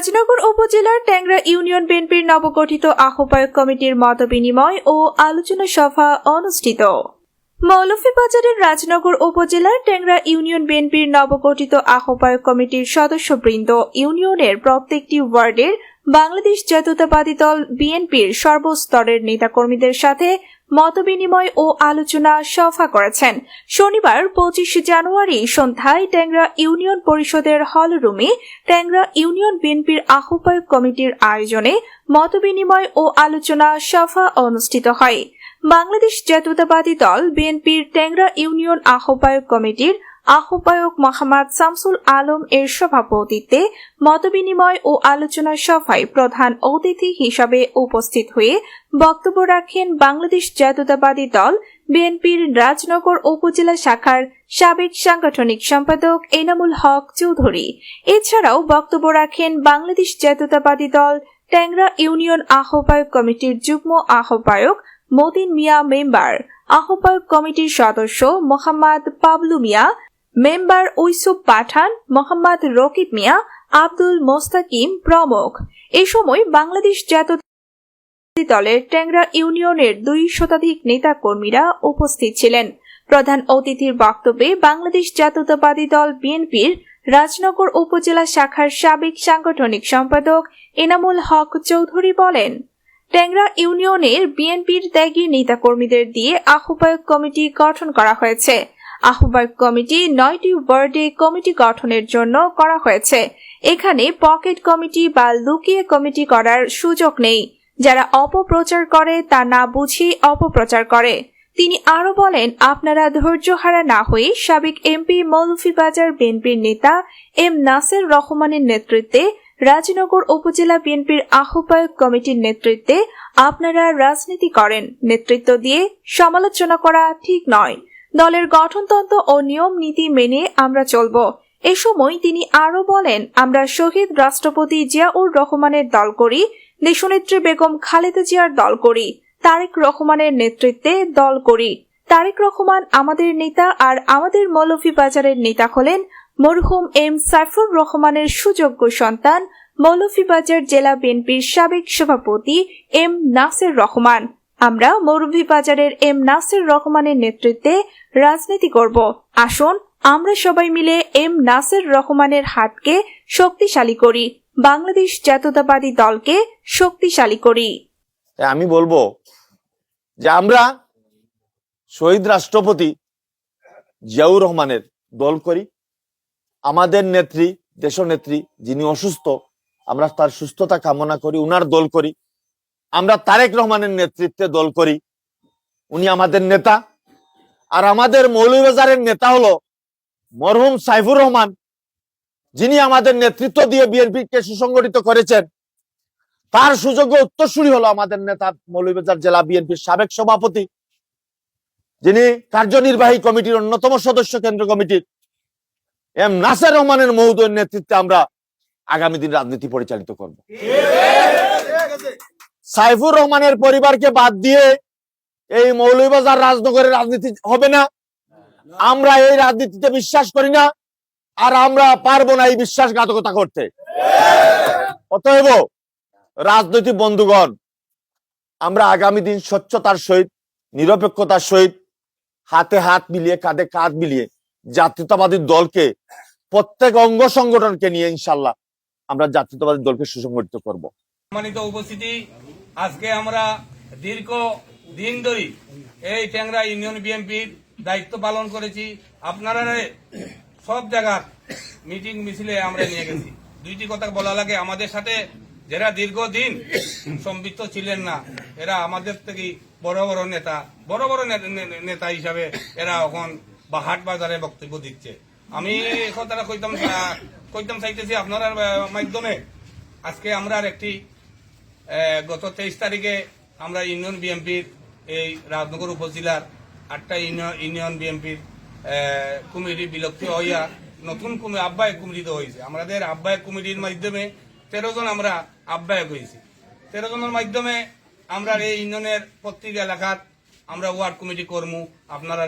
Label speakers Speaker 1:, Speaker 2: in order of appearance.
Speaker 1: রাজনগর উপজেলার ট্যাংরা ইউনিয়ন বিএনপির নবগঠিত আহ্বায়ক কমিটির মতবিনিময় ও আলোচনা সভা অনুষ্ঠিত। মৌলভীবাজারের রাজনগর উপজেলার ট্যাংরা ইউনিয়ন বিএনপির নবগঠিত আহ্বায়ক কমিটির সদস্যবৃন্দ ইউনিয়নের প্রত্যেকটি ওয়ার্ডের বাংলাদেশ জাতীয়তাবাদী দল বিএনপির সর্বস্তরের নেতাকর্মীদের সাথে মতবিনিময় ও আলোচনা সভা করেছেন। শনিবার পঁচিশ জানুয়ারি সন্ধ্যায় ট্যাংরা ইউনিয়ন পরিষদের হল রুমে ট্যাংরা ইউনিয়ন বিএনপির আহ্বায়ক কমিটির আয়োজনে মতবিনিময় ও আলোচনা সভা অনুষ্ঠিত হয়। বাংলাদেশ জাতীয়তাবাদী দল বিএনপির ট্যাংরা ইউনিয়ন আহ্বায়ক কমিটির আহ্বায়ক মোহাম্মদ শামসুল আলম এর সভাপতিত্বে মতবিনিময় ও আলোচনা সভায় প্রধান অতিথি হিসাবে উপস্থিত হয়ে বক্তব্য রাখেন বাংলাদেশ জাতীয়তাবাদী দল, বিএনপির রাজনগর উপজেলা শাখার সাবেক সাংগঠনিক সম্পাদক এনামুল হক চৌধুরী। এছাড়াও বক্তব্য রাখেন বাংলাদেশ জাতীয়তাবাদী দল, ট্যাংরা ইউনিয়ন আহ্বায়ক কমিটির যুগ্ম আহ্বায়ক মতিন মিয়া মেম্বার, আহ্বায়ক কমিটির সদস্য মোহাম্মদ পাবলু মিয়া মেম্বার উইসুফ পাঠান, মোহাম্মদ রকিব মিয়া, আব্দুল মোস্তাকিম প্রমুখ। এ সময় বাংলাদেশ জাতীয় দলের ট্যাংরা ইউনিয়নের দুই শতাধিক নেতা কর্মীরা উপস্থিত ছিলেন। প্রধান অতিথির বক্তব্যে বাংলাদেশ জাতীয়তাবাদী দল বিএনপির রাজনগর উপজেলা শাখার সাবেক সাংগঠনিক সম্পাদক এনামুল হক চৌধুরী বলেন, ট্যাংরা ইউনিয়নের বিএনপির ত্যাগী নেতাকর্মীদের দিয়ে আহ্বায়ক কমিটি গঠন করা হয়েছে। আহ্বায়ক কমিটি নয়টি ওয়ার্ডে কমিটি গঠনের জন্য করা হয়েছে। এখানে পকেট কমিটি বা লুকিয়ে কমিটি করার সুযোগ নেই। যারা অপপ্রচার করে, তা না বুঝে অপপ্রচার করে। তিনি আরও বলেন, আপনারা ধৈর্যহারা না হয়ে সাবেক এমপি মৌলভীবাজার বিএনপির নেতা এম নাসের রহমানের নেতৃত্বে রাজনগর উপজেলা বিএনপির আহ্বায়ক কমিটির নেতৃত্বে আপনারা রাজনীতি করেন। নেতৃত্ব দিয়ে সমালোচনা করা ঠিক নয়। দলের গঠনতন্ত্র ও নিয়ম নীতি মেনে আমরা চলব। এ সময় তিনি আরও বলেন, আমরা শহীদ রাষ্ট্রপতি জিয়াউর রহমানের দল করি, দেশনেত্রী বেগম খালেদা জিয়ার দল করি, তারেক রহমানের নেতৃত্বে দল করি। তারেক রহমান আমাদের নেতা আর আমাদের মৌলভীবাজারের নেতা হলেন মরহুম এম সাইফুর রহমানের সুযোগ্য সন্তান, মৌলভীবাজার জেলা বিএনপির সাবেক সভাপতি এম নাসের রহমান। আমরা মৌলভীবাজারের এম নাসের রহমানের নেতৃত্বে রাজনীতি করব। আসুন, আমরা সবাই মিলে এম নাসের রহমানের হাতকে শক্তিশালী করি। বাংলাদেশ জাতীয়তাবাদী দলকে শক্তিশালী করি।
Speaker 2: আমি বলব যে আমরা শহীদ রাষ্ট্রপতি জিয়াউর রহমানের দল করি। আমাদের নেত্রী, দেশনেত্রী যিনি অসুস্থ, আমরা তার সুস্থতা কামনা করি, উনার দল করি। আমরা তারেক রহমানের নেতৃত্বে দল করি। উনি আমাদের নেতা। আর আমাদের মৌলভীবাজারের নেতা হলো মরহুম সাইফুর রহমান, যিনি আমাদের নেতৃত্ব দিয়ে বিএনপিকে সুসংগঠিত করেছেন। তার সুযোগ্য উত্তরসূরি হলো আমাদের নেতা মৌলভীবাজার জেলা বিএনপির সাবেক সভাপতি, যিনি কার্যনির্বাহী কমিটির অন্যতম সদস্য কেন্দ্র কমিটির এম নাসের রহমানের মহোদয়ের নেতৃত্বে আমরা আগামী দিন রাজনীতি পরিচালিত করব। সাইফুর রহমানের পরিবারকে বাদ দিয়ে এই মৌলভীবাজার রাজনগরের রাজনীতি হবে না। আমরা এই রাজনীতিতে বিশ্বাস করি না, আর আমরা পারব না এই বিশ্বাসঘাতকতা করতে। অতএব রাজনৈতিক বন্ধুগণ, আমরা আগামী দিন স্বচ্ছতার সহিত, নিরপেক্ষতার সহিত হাতে হাত মিলিয়ে, কাঁধে কাঁধ মিলিয়ে জাতীয়তাবাদী দলকে, প্রত্যেক অঙ্গ সংগঠনকে নিয়ে ইনশাল্লাহ আমরা জাতীয়তাবাদী দলকে সুসংগঠিত করব।
Speaker 3: সম্মানিত উপস্থিতি আজকে আমরা দীর্ঘ দিন ধরে এই ট্যাংরা ইউনিয়ন বিএনপির দায়িত্ব পালন করেছি। আপনারা সব জায়গার মিটিং মিছিলে আমরা নিয়ে গেছি। দুইটি কথা বলা লাগে। আমাদের সাথে যারা দীর্ঘদিন সম্পৃক্ত ছিলেন না, এরা আমাদের থেকে বড় বড় নেতা, বড় বড় নেতা হিসাবে এরা এখন বা হাট বাজারে বক্তব্য দিচ্ছে। আমি কথাটা কইতাম কইতাম চাইতেছি আপনার মাধ্যমে। আজকে আমরা একটি গত তেইশ তারিখে আমরা ইউনিয়ন বিএনপির এই রাজনগর উপজেলার আটটা ইউনিয়ন বিএনপির কমিটি বিলুপ্ত হইয়া নতুন কমি আহ্বায়ক কমিটি তো হয়েছে আমাদের আহ্বায়ক কমিটির মাধ্যমে তেরো জন আমরা আহ্বায়ক হয়েছি তেরো জনের মাধ্যমে আমরা এই ইউনিয়নের প্রত্যেক এলাকার আমরা ওয়ার্ড কমিটি কর্মু। আপনারা